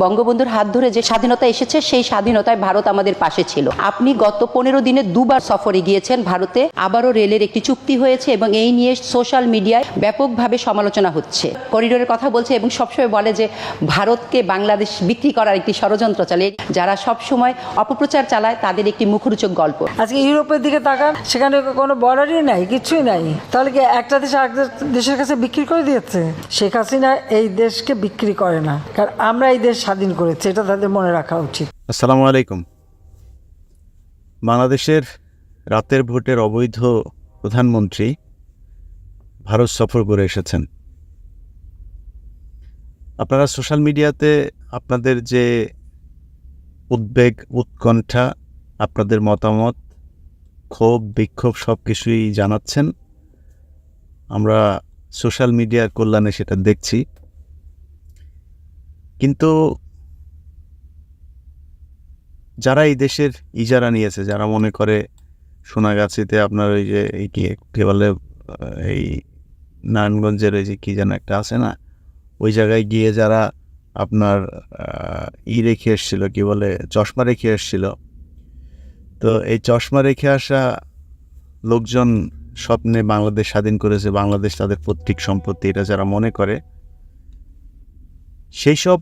বঙ্গবন্ধুর হাত ধরে যে স্বাধীনতা এসেছে, সেই স্বাধীনতায় ভারত আমাদের পাশে ছিল। আপনি গত পনেরো দিনে দুবার সফরে গিয়েছেন ভারতে, আবারও রেলের একটি চুক্তি হয়েছে এবং এই নিয়ে সোশ্যাল মিডিয়ায় ব্যাপকভাবে সমালোচনা হচ্ছে। করিডোরের কথা বলছে এবং সবসময় বলে যে ভারতকে বাংলাদেশ বিক্রি করার একটি ষড়যন্ত্র চলে যারা সবসময় অপপ্রচার চালায়, তাদের একটি মুখরোচক গল্প। আজকে ইউরোপের দিকে তাকান, সেখানে কোনো বর্ডারই নাই, কিছুই নাই। তাহলে কি একটা দেশ আরেক দেশের কাছে বিক্রি করে দিয়েছে? শেখ হাসিনা এই দেশকে বিক্রি করে না। কারণ আমরা এই দেশ স্বাধীন করেছি, এটা তাদের মনে রাখা উচিত। আসসালামু আলাইকুম। বাংলাদেশের রাতের ভোটের অবৈধ প্রধানমন্ত্রী ভারত সফর করে এসেছেন। আপনারা সোশ্যাল মিডিয়াতে আপনাদের যে উদ্বেগ, উৎকণ্ঠা, আপনাদের মতামত, ক্ষোভ, বিক্ষোভ সব কিছুই জানাচ্ছেন। আমরা সোশ্যাল মিডিয়ার কল্যাণে সেটা দেখছি। কিন্তু যারা এই দেশের ইজারা নিয়েছে, যারা মনে করে সোনাগাছিতে আপনার ওই যে এই কি কি বলে এই নারায়ণগঞ্জের ওই যে কী যেন একটা আছে না, ওই জায়গায় গিয়ে যারা আপনার ই রেখে এসছিল, কি বলে, চশমা রেখে এসছিল। তো এই চশমা রেখে আসা লোকজন স্বপ্নে বাংলাদেশ স্বাধীন করেছে, বাংলাদেশ তাদের পৈতৃক সম্পত্তি, এটা যারা মনে করে, সেই সব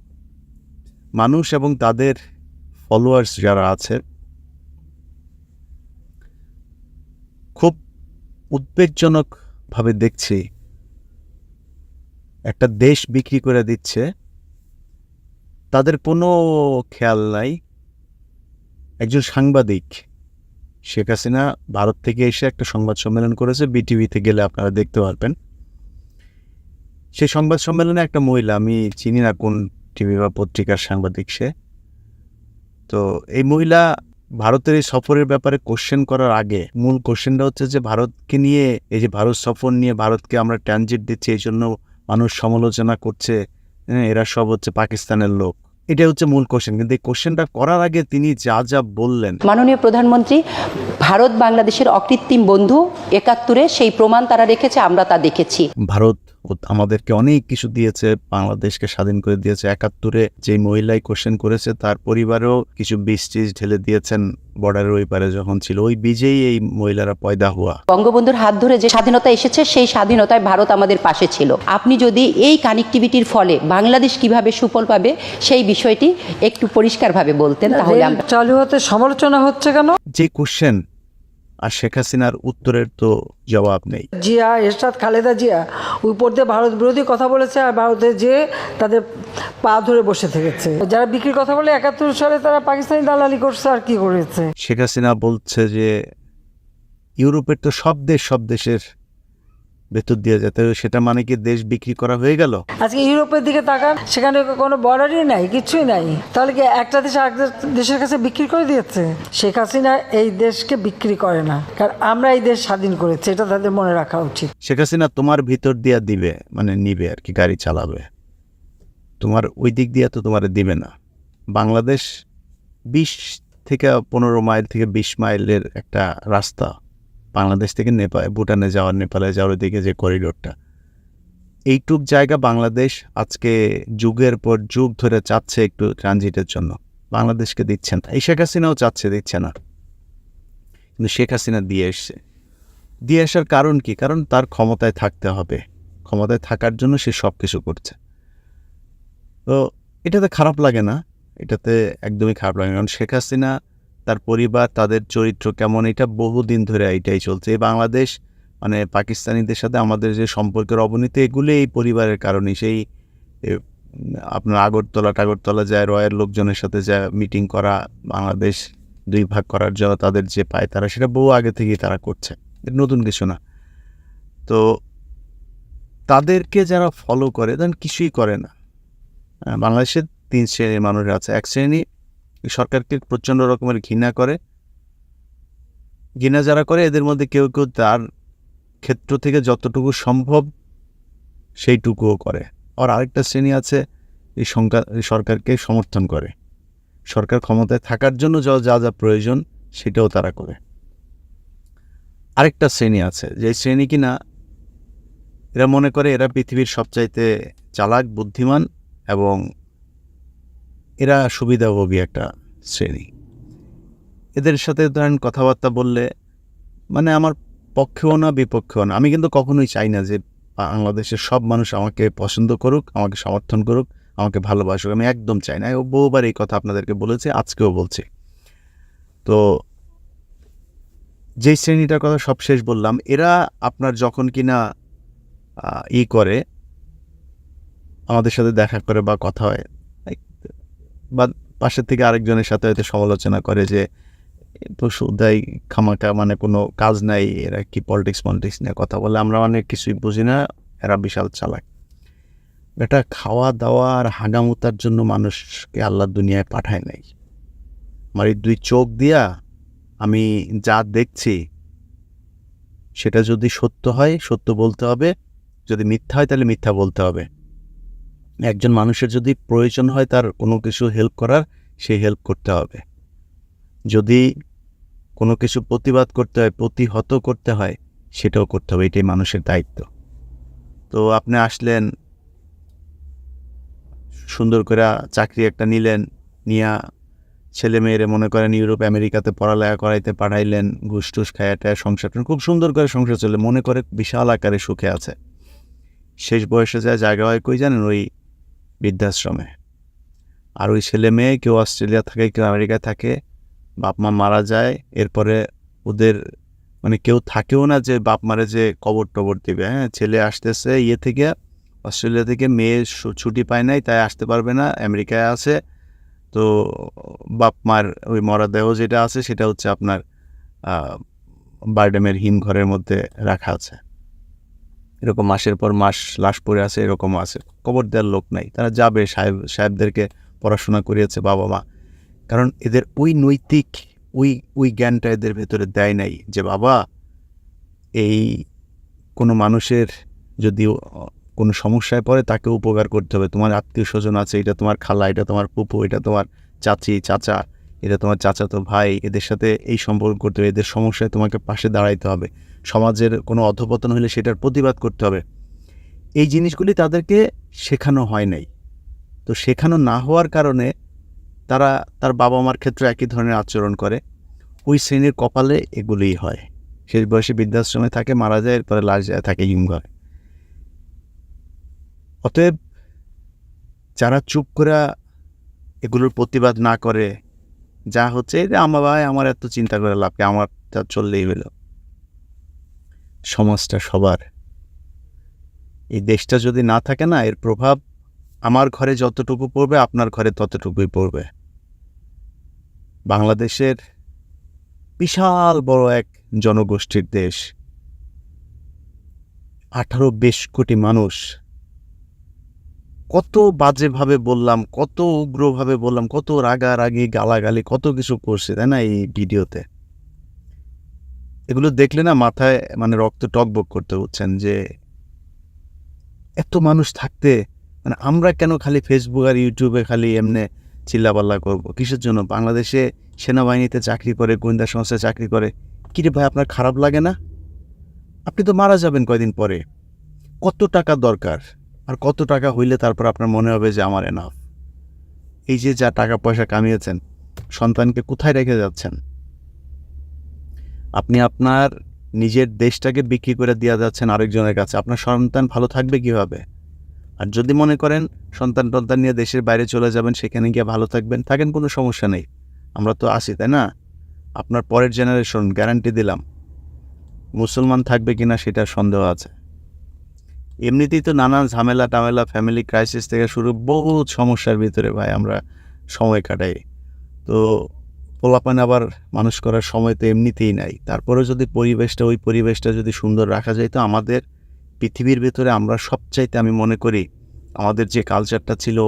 মানুষ এবং তাদের ফলোয়ার্স যারা আছে, খুব উদ্বেগজনকভাবে দেখছি একটা দেশ বিক্রি করে দিচ্ছে। তাদের কোনো খেয়াল নাই। একজন সাংবাদিক, শেখ হাসিনা ভারত থেকে এসে একটা সংবাদ সম্মেলন করেছে বিটিভিতে গেলে আপনারা দেখতে পারবেন। সেই সংবাদ সম্মেলনে একটা মহিলা, আমি চিনি না কোন টিভি বা পত্রিকার সাংবাদিক সে। তো এই মহিলা ভারতের এই সফরের ব্যাপারে কোশ্চেন করার আগে মূল কোশ্চেনটা হচ্ছে যে ভারতকে নিয়ে এই যে ভারত সফর নিয়ে ভারতকে আমরা ট্রানজিট দিচ্ছি এই জন্য মানুষ সমালোচনা করছে হ্যাঁ, এরা সব হচ্ছে পাকিস্তানের লোক। এটা হচ্ছে মূল কোশ্চেন কিন্তু এই কোশ্চেনটা করার আগে তিনি যা যা বললেন। মাননীয় প্রধানমন্ত্রী ভারত বাংলাদেশের অকৃত্রিম বন্ধু একাত্তরে সেই প্রমাণ তারা রেখেছে আমরা তা দেখেছি। ভারত আমাদেরকে অনেক কিছু দিয়েছে বাংলাদেশকে স্বাধীন করে দিয়েছে। একাত্তরে যে মহিলাই কোশ্চেন করেছে তার পরিবারেও কিছু বীজ টিজ ঢেলে দিয়েছেন বর্ডারের ওই পারে যখন ছিল। ওই বীজেই এই মহিলারা পয়দা হওয়া বঙ্গবন্ধুর হাত ধরে যে স্বাধীনতা এসেছে সেই স্বাধীনতায় ভারত আমাদের পাশে ছিল। আপনি যদি এই কানেক্টিভিটির ফলে বাংলাদেশ কীভাবে সুফল পাবে সেই বিষয়টি একটু পরিষ্কারভাবে বলতেন তাহলে চালু হতে সমালোচনা হচ্ছে কেন? যে কোশ্চেন আর শেখ হাসিনার উত্তরের তো জবাব নেই। জিয়া এরশাদ খালেদা জিয়া উপর দিয়ে ভারত বিরোধী কথা বলেছে আর ভারতে যে তাদের পা ধরে বসে থেকেছে। যারা বিক্রির কথা বলে একাত্তর সালে তারা পাকিস্তানি দালালি করছে আর কি করেছে? শেখ হাসিনা বলছে যে ইউরোপের তো সব দেশ সব দেশের ভেতর দিয়ে যেতে সেটা মানে কি দেশ বিক্রি করা হয়ে গেল? আজকে ইউরোপের দিকে তাকান সেখানে কোনো বর্ডারই নাই কিছুই নাই। তাহলে কি একটা দেশ আরেক দেশের কাছে বিক্রি করে দিয়েছে? শেখ হাসিনা এই দেশকে বিক্রি করে না। কারণ আমরা এই দেশ স্বাধীন করেছি এটা তাদের মনে রাখা উচিত। শেখ হাসিনা তোমার ভিতর দিয়া দিবে মানে নিবে আর কি গাড়ি চালাবে। তোমার ওই দিক দিয়ে তো তোমার দিবে না। বাংলাদেশ বিশ থেকে পনেরো মাইল থেকে বিশ মাইলের একটা রাস্তা। বাংলাদেশ থেকে নেপাল ভুটানে যাওয়ার, নেপালে যাওয়ার দিকে যে করিডোরটা। এইটুক জায়গা বাংলাদেশ আজকে যুগের পর যুগ ধরে চাচ্ছে একটু ট্রানজিটের জন্য। বাংলাদেশকে দিচ্ছে না। এই শেখ হাসিনাও চাচ্ছে, দিচ্ছে না। কিন্তু শেখ হাসিনা দিয়ে এসছে। দিয়ে আসার কারণ কি? কারণ তার ক্ষমতায় থাকতে হবে। ক্ষমতায় থাকার জন্য সে সব কিছু করছে। তো এটাতে খারাপ লাগে না। এটাতে একদমই খারাপ লাগে কারণ শেখ হাসিনা তার পরিবার, তাদের চরিত্র কেমন, এটা বহুদিন ধরে এইটাই চলছে। এই বাংলাদেশ মানে পাকিস্তানিদের সাথে আমাদের যে সম্পর্কের অবনতি, এগুলো এই পরিবারের কারণেই সেই আপনার আগরতলা, টাগরতলা যায়, রয়ের লোকজনের সাথে যা মিটিং করা, বাংলাদেশ দুই ভাগ করার জন্য তাদের যে পায় তারা, সেটা বহু আগে থেকেই তারা করছে। নতুন কিছু না। তো, তাদেরকে যারা ফলো করে, দেন কিছুই করে না। বাংলাদেশের তিন শ্রেণির মানুষ আছে। এক শ্রেণি সরকারকে প্রচণ্ড রকমের ঘৃণা করে। ঘৃণা যারা করে, এদের মধ্যে কেউ কেউ তার ক্ষেত্র থেকে যতটুকু সম্ভব সেইটুকুও করে। আর আরেকটা শ্রেণি আছে, এই সরকারকে সমর্থন করে। সরকার ক্ষমতায় থাকার জন্য যা যা যা প্রয়োজন সেটাও তারা করে। আরেকটা শ্রেণি আছে, যে শ্রেণি কিনা এরা মনে করে এরা পৃথিবীর সবচাইতে চালাক, বুদ্ধিমান এবং এরা সুবিধাভোগী একটা শ্রেণি। এদের সাথে ধরেন কথাবার্তা বললে মানে আমার পক্ষেও না, বিপক্ষেও না। আমি কিন্তু কখনোই চাই না যে বাংলাদেশের সব মানুষ আমাকে পছন্দ করুক, আমাকে সমর্থন করুক, আমাকে ভালোবাসুক। আমি একদম চাই না। বহুবার এই কথা আপনাদেরকে বলেছি, আজকেও বলছি। তো যেই শ্রেণীটার কথা সব শেষ বললাম, এরা আপনার যখন কিনা ই করে, আমাদের সাথে দেখা করে বা কথা হয় বা পাশের থেকে আরেকজনের সাথে হয়তো সমালোচনা করে যে, তো সুদাই খামাকা মানে কোনো কাজ নাই, এরা কি পলিটিক্স পলিটিক্স নিয়ে কথা বলে? আমরা অনেক কিছুই বুঝি না, এরা বিশাল চালাক। এটা খাওয়া দাওয়া আর হাগামুতার জন্য মানুষকে আল্লাহ দুনিয়ায় পাঠায় নাই। আমার এই দুই চোখ দিয়া আমি যা দেখছি, সেটা যদি সত্য হয়, সত্য বলতে হবে, যদি মিথ্যা হয় তাহলে মিথ্যা বলতে হবে। একজন মানুষের যদি প্রয়োজন হয় তার কোনো কিছু হেল্প করার সেই হেল্প করতে হবে। যদি কোনো কিছু প্রতিবাদ করতে হয়, প্রতিহত করতে হয়, সেটাও করতে হবে, এটাই মানুষের দায়িত্ব। তো আপনি আসলেন, সুন্দর করে চাকরি একটা নিলেন, নিয়া ছেলে মেয়েরে মনে করেন ইউরোপ, আমেরিকাতে পড়ালেখা করাইতে পাঠাইলেন, ঘুষ টুস খায়াটা সংসার খুব সুন্দর করে সংসার চলে, মনে করে বিশাল আকারে সুখে আছে। শেষ বয়সে যা জায়গা হয়, কই জানেন ওই বৃদ্ধাশ্রমে। আর ওই ছেলে মেয়ে কেউ অস্ট্রেলিয়া থাকে, কেউ আমেরিকায় থাকে, বাপ মা মারা যায়, এরপরে ওদের মানে কেউ থাকেও না যে বাপ মারে যে কবর টবর দিবে। হ্যাঁ ছেলে আসতেছে ইয়ে থেকে, অস্ট্রেলিয়া থেকে, মেয়ে ছুটি পায় নাই, তাই আসতে পারবে না, আমেরিকায় আছে। তো বাপ মার ওই মরাদেহ যেটা আছে, সেটা হচ্ছে আপনার বারডেমের হিম ঘরের মধ্যে রাখা আছে। এরকম মাসের পর মাস লাশ পড়ে আছে এরকম আছে। কবর দেওয়ার লোক নাই। তারা যাবে, সাহেব, সাহেবদেরকে পড়াশোনা করিয়েছে বাবা মা। কারণ এদের ওই নৈতিক, ওই ওই জ্ঞানটা এদের ভেতরে দেয় নাই যে, বাবা, এই কোনো মানুষের যদি কোনো সমস্যায় পড়ে তাকে উপকার করতে হবে। তোমার আত্মীয় স্বজন আছে, এটা তোমার খালা, এটা তোমার পুপু এটা তোমার চাচি, চাচা, এটা তোমার চাচাতো ভাই, এদের সাথে এই সম্পর্ক করতে হবে, এদের সমস্যায় তোমাকে পাশে দাঁড়াইতে হবে। সমাজের কোনো অধপতন হলে সেটার প্রতিবাদ করতে হবে। এই জিনিসগুলি তাদেরকে শেখানো হয় নাই। তো শেখানো না হওয়ার কারণে তারা, তার বাবা মার ক্ষেত্রে একই ধরনের আচরণ করে। ওই শ্রেণির কপালে এগুলিই হয়। শেষ বয়সে বৃদ্ধাশ্রমে থাকে, মারা যায়, এরপরে লাশ থাকে হিমঘরে অতএব যারা চুপ করে এগুলোর প্রতিবাদ না করে, যা হচ্ছে যে আমার ভাই, আমার এত চিন্তা করে লাভকে আমার তা চললেই হলো। সমাজটা সবার। এই দেশটা যদি না থাকে না, এর প্রভাব আমার ঘরে যতটুকু পড়বে, আপনার ঘরে ততটুকুই পড়বে। বাংলাদেশের বিশাল বড় এক জনগোষ্ঠীর দেশ। আঠারো বেশ কোটি মানুষ। কত বাজেভাবে বললাম, কত উগ্রভাবে বললাম, কত রাগারাগি, গালাগালি, কত কিছু করছে, তাই না, এই ভিডিওতে? এগুলো দেখলে না মাথায় মানে রক্ত টকবক করতে হচ্ছেন যে এত মানুষ থাকতে মানে আমরা কেন খালি ফেসবুক আর ইউটিউবে খালি এমনি চিল্লাপাল্লা করব? কিসের জন্য? বাংলাদেশে সেনাবাহিনীতে চাকরি করে, গোয়েন্দা সংস্থায় চাকরি করে কিরে ভাই, আপনার খারাপ লাগে না? আপনি তো মারা যাবেন কয়দিন পরে। কত টাকা দরকার? আর কত টাকা হইলে তারপর আপনার মনে হবে যে আমার এনাফ এই যে যা টাকা পয়সা কামিয়েছেন, সন্তানকে কোথায় রেখে যাচ্ছেন? আপনি আপনার নিজের দেশটাকে বিক্রি করে দেওয়া যাচ্ছেন আরেকজনের কাছে। আপনার সন্তান ভালো থাকবে কীভাবে? আর যদি মনে করেন সন্তান টন্তান নিয়ে দেশের বাইরে চলে যাবেন, সেখানে গিয়ে ভালো থাকবেন, থাকেন কোনো সমস্যা নেই। আমরা তো আসি তাই না? আপনার পরের জেনারেশন গ্যারান্টি দিলাম। মুসলমান থাকবে কিনা সেটা সন্দেহ আছে। এমনিতেই তো নানান ঝামেলা টামেলা ফ্যামিলি ক্রাইসিস থেকে শুরু, বহুত সমস্যার ভিতরে ভাই আমরা সময় কাটাই। তো পোলাপান আবার মানুষ করার সময় তো এমনিতেই নাই। তারপরে যদি পরিবেশটা, ওই পরিবেশটা যদি সুন্দর রাখা যায়, তো আমাদের পৃথিবীর ভেতরে আমরা সবচাইতে আমি মনে করি আমাদের যে কালচারটা ছিল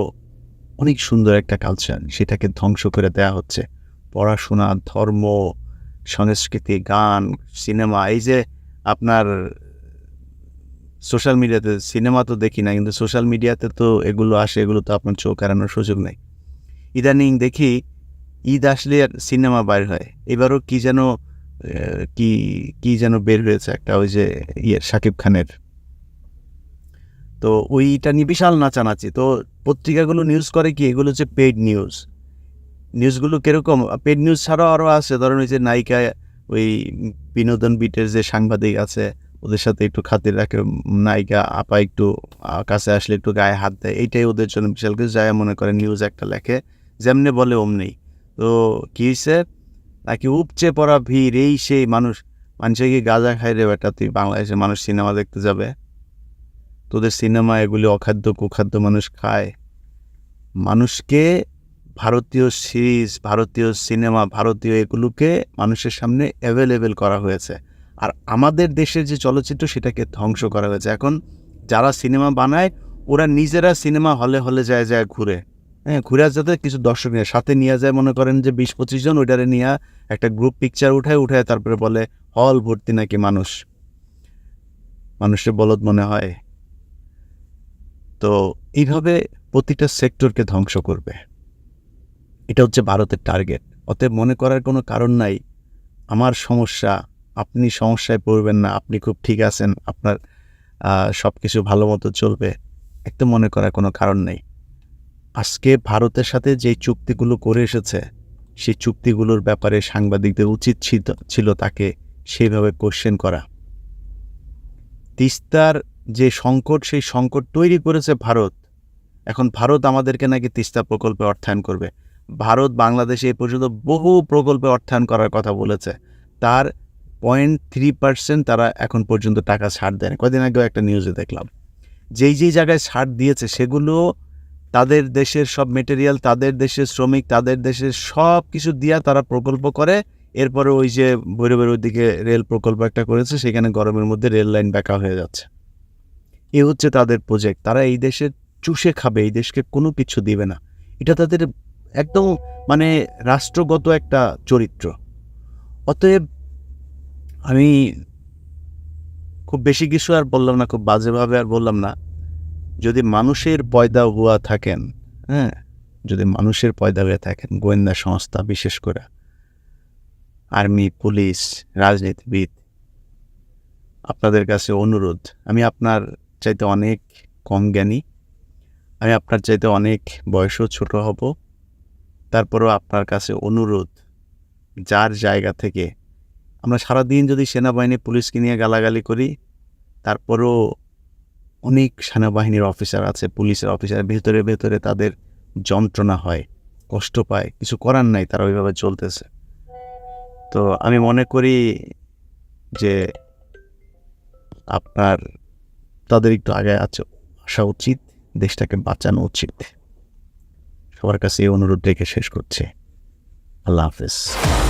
অনেক সুন্দর একটা কালচার সেটাকে ধ্বংস করে দেয়া হচ্ছে। পড়াশোনা, ধর্ম, সংস্কৃতি, গান, সিনেমা, এই যে আপনার সোশ্যাল মিডিয়াতে সিনেমা তো দেখি না, কিন্তু সোশ্যাল মিডিয়াতে তো এগুলো আসে, এগুলো তো আপনার চোখ এড়ানোর সুযোগ নেই। ইদানিং দেখি ঈদ আসলে আর সিনেমা বাইর হয়। এবারও কি যেন কি কি যেন বের হয়েছে একটা ওই যে ইয়ে শাকিব খানের। তো ওইটা নিয়ে বিশাল নাচানাচি। তো পত্রিকাগুলো নিউজ করে কি? এগুলো হচ্ছে পেড নিউজ নিউজগুলো কীরকম? পেড নিউজ ছাড়াও আরও আছে। ধরেন ওই যে নায়িকা, ওই বিনোদন বিটের যে সাংবাদিক আছে, ওদের সাথে একটু খাতির রাখে। নায়িকা আপা একটু কাছে আসলে একটু গায়ে হাত দেয়। এইটাই ওদের জন্য বিশাল। কিছু যায় মনে করে নিউজ একটা লেখে। যেমনি বলে অমনি তো কী হয়েছে নাকি উপচে পড়া ভিড়, এই সেই মানুষ, মানুষে কি গাঁজা খাই রে বেটা? তুই বাংলাদেশে মানুষ, সিনেমা দেখতে যাবে? তোদের সিনেমা এগুলি অখাদ্য, কুখাদ্য মানুষ খায়। মানুষকে ভারতীয় সিরিজ, ভারতীয় সিনেমা, ভারতীয় এগুলোকে মানুষের সামনে অ্যাভেলেবেল করা হয়েছে। আর আমাদের দেশের যে চলচ্চিত্র, সেটাকে ধ্বংস করা হয়েছে। এখন যারা সিনেমা বানায়, ওরা নিজেরা সিনেমা হলে হলে যায় যায় ঘুরে। হ্যাঁ ঘুরে যাতে কিছু দর্শক নিয়ে। সাথে নিয়ে যায় মনে করেন যে বিশ পঁচিশ জন, ওইটারে নিয়ে একটা গ্রুপ পিকচার উঠায় উঠায় তারপরে বলে, হল ভর্তি নাকি মানুষ? মানুষের বলদ মনে হয়। তো এইভাবে প্রতিটা সেক্টরকে ধ্বংস করবে। এটা হচ্ছে ভারতের টার্গেট অতএব মনে করার কোনো কারণ নাই। আমার সমস্যা, আপনি সমস্যায় পড়বেন না, আপনি খুব ঠিক আছেন, আপনার সব কিছু ভালো মতো চলবে। একদম মনে করার কোনো কারণ নেই। আজকে ভারতের সাথে যে চুক্তিগুলো করে এসেছে, সেই চুক্তিগুলোর ব্যাপারে সাংবাদিকদের উচিত ছিল- তাকে সেইভাবে কোশ্চেন করা। তিস্তার যে সংকট, সেই সংকট তৈরি করেছে ভারত। এখন ভারত আমাদেরকে নাকি তিস্তা প্রকল্পে অর্থায়ন করবে। ভারত বাংলাদেশে এ পর্যন্ত বহু প্রকল্পে অর্থায়ন করার কথা বলেছে। তার পয়েন্ট থ্রি পার্সেন্ট তারা এখন পর্যন্ত টাকা ছাড় দেয়নি। কদিন আগেও একটা নিউজে দেখলাম। যেই যেই জায়গায় ছাড় দিয়েছে, সেগুলো তাদের দেশের সব মেটেরিয়াল তাদের দেশের শ্রমিক, তাদের দেশের সব কিছু দিয়া তারা প্রকল্প করে। এরপরে ওই যে ভৈরবের ওইদিকে রেল প্রকল্প একটা করেছে, সেখানে গরমের মধ্যে রেল লাইন বেঁকা হয়ে যাচ্ছে। এ হচ্ছে তাদের প্রজেক্ট তারা এই দেশে চুষে খাবে, এই দেশকে কোনো কিছু দিবে না। এটা তাদের একদম মানে রাষ্ট্রগত একটা চরিত্র। অতএব আমি খুব বেশি কিছু আর বললাম না, খুব বাজেভাবে আর বললাম না। যদি মানুষের পয়দা হুয়া থাকেন হ্যাঁ যদি মানুষের পয়দা হয়ে থাকেন, গোয়েন্দা সংস্থা বিশেষ করে, আর্মি, পুলিশ, রাজনীতিবিদ, আপনাদের কাছে অনুরোধ, আমি আপনার চাইতে অনেক কম জ্ঞানী, আমি আপনার চাইতে অনেক বয়সও ছোট হব, তারপরেও আপনার কাছে অনুরোধ, যার জায়গা থেকে আমরা সারাদিন যদি সেনাবাহিনী, পুলিশকে নিয়ে গালাগালি করি, তারপরেও অনেক সেনাবাহিনীর অফিসার আছে পুলিশের অফিসার ভেতরে ভেতরে তাদের যন্ত্রণা হয়, কষ্ট পায়, কিছু করার নাই, তারা ওইভাবে চলতেছে। তো আমি মনে করি যে আপনার, তাদের একটু আগে আছে, আসা উচিত, দেশটাকে বাঁচানো উচিত। সবার কাছে এই অনুরোধ রেখে শেষ করছে। আল্লাহ হাফেজ।